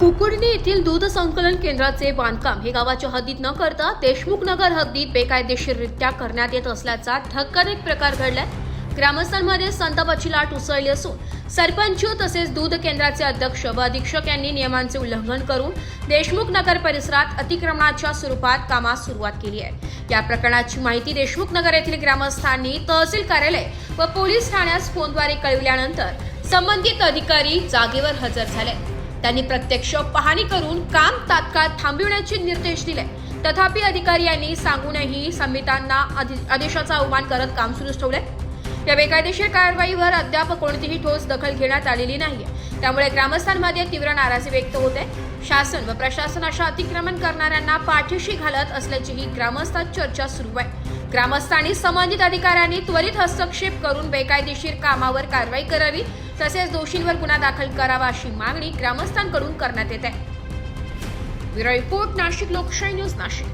कुकुर्णी येथील दूध संकलन केंद्राचे बांधकाम हे गावाच्या हद्दीत न करता देशमुख नगर हद्दीत बेकायदेशीररित्या करण्यात येत असल्याचा धक्कादायक प्रकार घडलाय. ग्रामस्थांमध्ये संतापाची लाट उसळली असून सरपंच तसेच दूध केंद्राचे अध्यक्ष व अधीक्षक यांनी नियमांचे उल्लंघन करून देशमुख नगर परिसरात अतिक्रमणाच्या स्वरूपात कामास सुरुवात केली आहे. या प्रकरणाची माहिती देशमुख नगर येथील ग्रामस्थांनी तहसील कार्यालय व पोलीस ठाण्यास फोनद्वारे कळविल्यानंतर संबंधित अधिकारी जागेवर हजर झाले. त्यांनी प्रत्यक्ष पाहणी करून काम तात्काळ थांबविण्याचे निर्देश दिले. तथापि अधिकारी यांनी सांगूनही समितांना आदि- आदेशाचा अवमान करत काम सुरूच ठेवले. या बेकायदेशीर कारवाईवर अद्याप कोणतीही ठोस दखल घेण्यात आलेली नाही त्यामुळे ग्रामस्थांमध्ये तीव्र नाराजी व्यक्त होते. शासन व प्रशासन अशा अतिक्रमण करणाऱ्यांना पाठीशी घालत असल्याचीही ग्रामस्थात चर्चा सुरू आहे. ग्रामस्थांनी संबंधित अधिकाऱ्यांनी त्वरित हस्तक्षेप करून बेकायदेशीर कामावर कारवाई करावी तसेच दोषींवर गुन्हा दाखल करावा अशी मागणी ग्रामस्थांकडून करण्यात येत. आहे ब्युरो रिपोर्ट नाशिक लोकशाही न्यूज नाशिक.